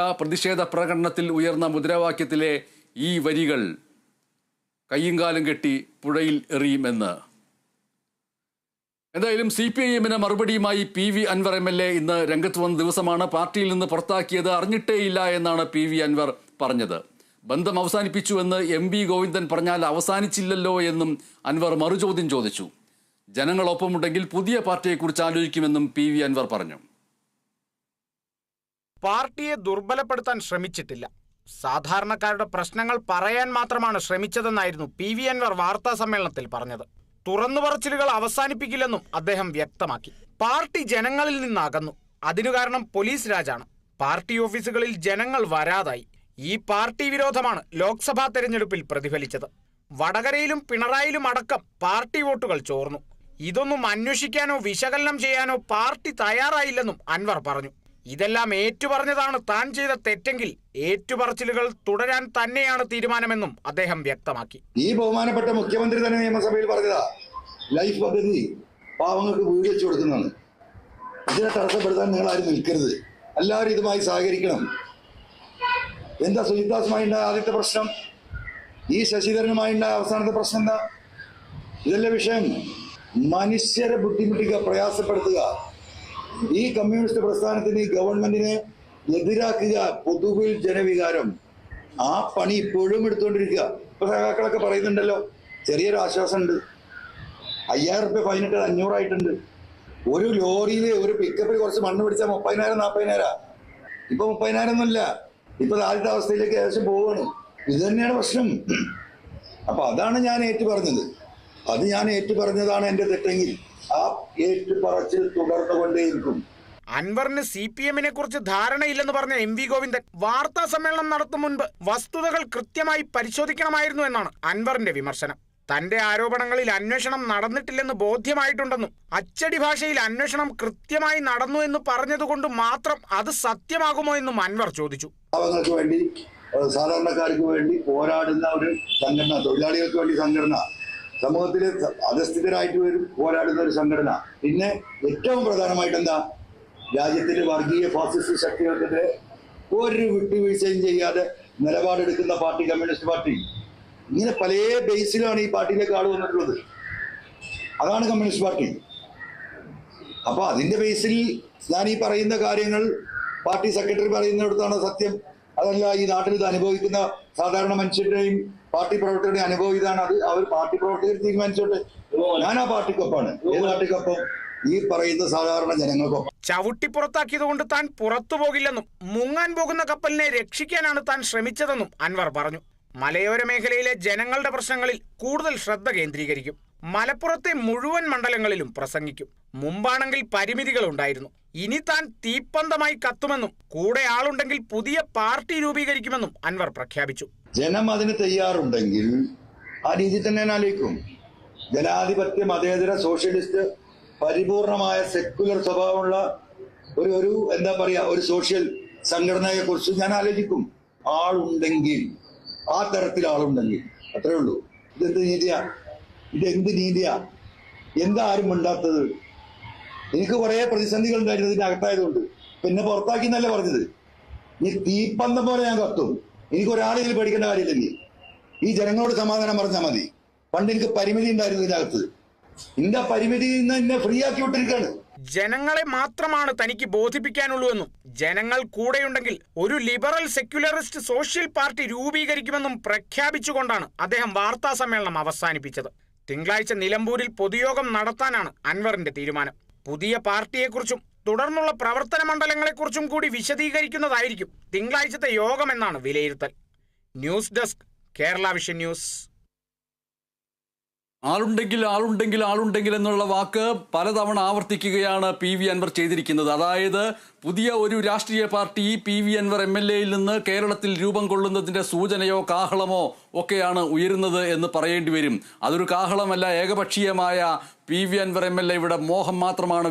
പ്രതിഷേധ പ്രകടനത്തിൽ ഉയർന്ന മുദ്രാവാക്യത്തിലെ ഈ വരികൾ കയ്യും കാലും കെട്ടി പുഴയിൽ എറിയുമെന്ന്. എന്തായാലും സി പി ഐ എമ്മിന് മറുപടിയുമായി P V Anvar M L A ഇന്ന് രംഗത്ത് വന്ന ദിവസമാണ്. പാർട്ടിയിൽ നിന്ന് പുറത്താക്കിയത് അറിഞ്ഞിട്ടേയില്ല എന്നാണ് പി വി അൻവർ പറഞ്ഞത്. ബന്ധം അവസാനിപ്പിച്ചുവെന്ന് എം വി ഗോവിന്ദൻ പറഞ്ഞാൽ അവസാനിച്ചില്ലല്ലോ എന്നും അൻവർ മറുചോദ്യം ചോദിച്ചു. ജനങ്ങളൊപ്പമുണ്ടെങ്കിൽ പുതിയ പാർട്ടിയെക്കുറിച്ച് ആലോചിക്കുമെന്നും പി വി അൻവർ പറഞ്ഞു. പാർട്ടിയെ ദുർബലപ്പെടുത്താൻ ശ്രമിച്ചിട്ടില്ല. സാധാരണക്കാരുടെ പ്രശ്നങ്ങൾ പറയാൻ മാത്രമാണ് ശ്രമിച്ചതെന്നായിരുന്നു പി വി അൻവർ വാർത്താ സമ്മേളനത്തിൽ പറഞ്ഞത്. തുറന്നു പറച്ചിലുകൾ അവസാനിപ്പിക്കില്ലെന്നും അദ്ദേഹം വ്യക്തമാക്കി. പാർട്ടി ജനങ്ങളിൽ നിന്നകന്നു. അതിനു കാരണം പോലീസ് രാജാണ്. പാർട്ടി ഓഫീസുകളിൽ ജനങ്ങൾ വരാതായി. ഈ പാർട്ടി വിരോധമാണ് ലോക്സഭാ തെരഞ്ഞെടുപ്പിൽ പ്രതിഫലിച്ചത്. വടകരയിലും പിണറായിലും അടക്കം പാർട്ടി വോട്ടുകൾ ചോർന്നു. ഇതൊന്നും അന്വേഷിക്കാനോ വിശകലനം ചെയ്യാനോ പാർട്ടി തയ്യാറായില്ലെന്നും അൻവർ പറഞ്ഞു. ഇതെല്ലാം ഏറ്റുപറഞ്ഞതാണ് താൻ ചെയ്ത തെറ്റെങ്കിൽ ഏറ്റുപറച്ചിലുകൾ തുടരാൻ തന്നെയാണ് തീരുമാനമെന്നും അദ്ദേഹം വ്യക്തമാക്കി. ഈ ബഹുമാനപ്പെട്ട മുഖ്യമന്ത്രി തന്നെ നിയമസഭയിൽ പറഞ്ഞതാ ലൈഫ് പദ്ധതി പാവങ്ങൾക്ക് വീട് വെച്ച് കൊടുക്കുന്നതാണ്. ഇതിനെ തടസ്സപ്പെടുത്താൻ നിങ്ങൾ ആരും നിൽക്കരുത്. എല്ലാവരും ഇതുമായി സഹകരിക്കണം. എന്താ സുജിതാസുമായി ഉണ്ടായ ആദ്യത്തെ പ്രശ്നം? ഈ ശശിധരനുമായി ഉണ്ടായ അവസാനത്തെ പ്രശ്നം എന്താ? ഇതല്ല വിഷയം? മനുഷ്യരെ ബുദ്ധിമുട്ടിക്കുക പ്രയാസപ്പെടുത്തുക. ഈ കമ്മ്യൂണിസ്റ്റ് പ്രസ്ഥാനത്തിന് ഈ ഗവൺമെന്റിനെ എതിരാക്കുക പൊതുവിൽ ജനവികാരം. ആ പണി ഇപ്പോഴും എടുത്തുകൊണ്ടിരിക്കുക. ഇപ്പൊ സഹാക്കളൊക്കെ പറയുന്നുണ്ടല്ലോ ചെറിയൊരു ആശ്വാസം ഉണ്ട് അയ്യായിരം റുപ്യ ഫൈനിട്ട് അഞ്ഞൂറായിട്ടുണ്ട്. ഒരു ലോറിയിൽ ഒരു പിക്കപ്പിൽ കുറച്ച് മണ്ണ് പിടിച്ചാൽ മുപ്പതിനായിരം നാൽപ്പതിനായിരം ഇപ്പൊ മുപ്പതിനായിരം ഒന്നുമില്ല ഇപ്പൊ ആദ്യത്തെ അവസ്ഥയിലേക്ക് ഏകദേശം പോവാണ്. ഇത് തന്നെയാണ് പ്രശ്നം. അപ്പൊ അതാണ് ഞാൻ ഏറ്റു പറഞ്ഞത് അത് ഞാൻ ഏറ്റു പറഞ്ഞതാണ് എന്റെ തെറ്റെങ്കിൽ. ആ ഏറ്റു പറച്ചിൽ തുടർന്നുകൊണ്ടേയിരിക്കും. അൻവറിന് സി പി എമ്മിനെ കുറിച്ച് ധാരണയില്ലെന്ന് പറഞ്ഞ എം വി ഗോവിന്ദൻ വാർത്താ സമ്മേളനം നടത്തും മുൻപ് വസ്തുതകൾ കൃത്യമായി പരിശോധിക്കണമായിരുന്നു എന്നാണ് അൻവറിന്റെ വിമർശനം. തന്റെ ആരോപണങ്ങളിൽ അന്വേഷണം നടന്നിട്ടില്ലെന്ന് ബോധ്യമായിട്ടുണ്ടെന്നും അച്ചടി ഭാഷയിൽ അന്വേഷണം കൃത്യമായി നടന്നു എന്ന് പറഞ്ഞതുകൊണ്ട് മാത്രം അത് സത്യമാകുമോ എന്നും അൻവർ ചോദിച്ചു. വേണ്ടി സാധാരണക്കാർക്ക് വേണ്ടി പോരാടുന്ന ഒരു സംഘടന തൊഴിലാളികൾക്ക് വേണ്ടി സംഘടന സമൂഹത്തിലെ സ- അധസ്ഥിതരായിട്ട് വരും പോരാടുന്ന ഒരു സംഘടന. പിന്നെ ഏറ്റവും പ്രധാനമായിട്ട് എന്താ രാജ്യത്തിലെ വർഗീയ ഫാസിസ്റ്റ് ശക്തികൾക്കെതിരെ ഒരു വിട്ടുവീഴ്ചയും ചെയ്യാതെ നിലപാടെടുക്കുന്ന പാർട്ടി കമ്മ്യൂണിസ്റ്റ് പാർട്ടി. ഇങ്ങനെ പല ബേസിലാണ് ഈ പാർട്ടിയിലേക്ക് ആൾ വന്നിട്ടുള്ളത്. അതാണ് കമ്മ്യൂണിസ്റ്റ് പാർട്ടി. അപ്പൊ അതിന്റെ ബേസിൽ ഞാൻ ഈ പറയുന്ന കാര്യങ്ങൾ പാർട്ടി സെക്രട്ടറി പറയുന്നിടത്താണ് സത്യം. അതല്ല ഈ നാട്ടിൽ ഇത് അനുഭവിക്കുന്ന സാധാരണ മനുഷ്യരുടെയും പാർട്ടി പ്രവർത്തകരുടെയും അനുഭവം ഇതാണ്. അത് അവർ പാർട്ടി പ്രവർത്തകർ തീരുമാനിച്ചോട്ടെ. ഞാൻ ആ പാർട്ടിക്കൊപ്പാണ് ഏത് പാർട്ടിക്കൊപ്പം? ഈ പറയുന്ന സാധാരണ ജനങ്ങൾക്കൊപ്പം. ചവിട്ടി പുറത്താക്കിയതുകൊണ്ട് താൻ പുറത്തു പോകില്ലെന്നും മുങ്ങാൻ പോകുന്ന കപ്പലിനെ രക്ഷിക്കാനാണ് താൻ ശ്രമിച്ചതെന്നും അൻവർ പറഞ്ഞു. മലയോര മേഖലയിലെ ജനങ്ങളുടെ പ്രശ്നങ്ങളിൽ കൂടുതൽ ശ്രദ്ധ കേന്ദ്രീകരിക്കും. മലപ്പുറത്തെ മുഴുവൻ മണ്ഡലങ്ങളിലും പ്രസംഗിക്കും. മുമ്പാണെങ്കിൽ പരിമിതികൾ ഉണ്ടായിരുന്നു ഇനി താൻ തീപ്പന്തമായി കത്തുമെന്നും കൂടെ ആളുണ്ടെങ്കിൽ പുതിയ പാർട്ടി രൂപീകരിക്കുമെന്നും അൻവർ പ്രഖ്യാപിച്ചു. ജനം അതിന് തയ്യാറുണ്ടെങ്കിൽ ആ രീതി തന്നെ ആലോചിക്കും. ജനാധിപത്യ മതേതര സോഷ്യലിസ്റ്റ് പരിപൂർണമായ സെക്കുലർ സ്വഭാവമുള്ള ഒരു ഒരു എന്താ പറയാ ഒരു സോഷ്യൽ സംഘടനയെ കുറിച്ച് ഞാൻ ആലോചിക്കും. ആളുണ്ടെങ്കിൽ ആ തരത്തിൽ ആളുണ്ടെങ്കിൽ അത്രേ ഉള്ളൂ. ഇതെന്ത് നീതിയാ ഇതെന്ത് നീതിയാ എന്താരും മിണ്ടാത്തത്? എനിക്ക് കുറെ പ്രതിസന്ധികൾ ഉണ്ടായിരുന്നു ഇതിന്റെ അകത്തായതുകൊണ്ട്. പിന്നെ പുറത്താക്കി എന്നല്ലേ പറഞ്ഞത്. ഈ തീപ്പന്തം പോലെ ഞാൻ കത്തും. എനിക്ക് ഒരാളെങ്കിലും പേടിക്കേണ്ട കാര്യമില്ലെങ്കിൽ ഈ ജനങ്ങളോട് സമാധാനം പറഞ്ഞാൽ മതി. പണ്ട് എനിക്ക് പരിമിതി ഉണ്ടായിരുന്നു ഇതിനകത്ത് എന്റെ നിന്ന് എന്നെ ഫ്രീ ആക്കി വിട്ടിരിക്കാണ്. ജനങ്ങളെ മാത്രമാണ് തനിക്ക് ബോധിപ്പിക്കാനുള്ളൂവെന്നും ജനങ്ങൾ കൂടെയുണ്ടെങ്കിൽ ഒരു ലിബറൽ സെക്യുലറിസ്റ്റ് സോഷ്യൽ പാർട്ടി രൂപീകരിക്കുമെന്നും പ്രഖ്യാപിച്ചുകൊണ്ടാണ് അദ്ദേഹം വാർത്താ സമ്മേളനം അവസാനിപ്പിച്ചത്. തിങ്കളാഴ്ച നിലമ്പൂരിൽ പൊതുയോഗം നടത്താനാണ് അൻവറിന്റെ തീരുമാനം. പുതിയ പാർട്ടിയെക്കുറിച്ചും തുടർന്നുള്ള പ്രവർത്തന മണ്ഡലങ്ങളെക്കുറിച്ചും കൂടി വിശദീകരിക്കുന്നതായിരിക്കും തിങ്കളാഴ്ചത്തെ യോഗമെന്നാണ് വിലയിരുത്തൽ. News desk Kerala vision news. ആളുണ്ടെങ്കിൽ ആളുണ്ടെങ്കിൽ ആളുണ്ടെങ്കിൽ എന്നുള്ള വാക്ക് പലതവണ ആവർത്തിക്കുകയാണ് പി വി അൻവർ ചെയ്തിരിക്കുന്നത്. അതായത് പുതിയ ഒരു രാഷ്ട്രീയ party P V Anvar M L എയിൽ നിന്ന് കേരളത്തിൽ രൂപം കൊള്ളുന്നതിന്റെ സൂചനയോ കാഹളമോ ഒക്കെയാണ് ഉയരുന്നത് എന്ന് പറയേണ്ടി വരും. അതൊരു കാഹളമല്ല ഏകപക്ഷീയമായ P V Anvar M L എയുടെ മോഹം മാത്രമാണ്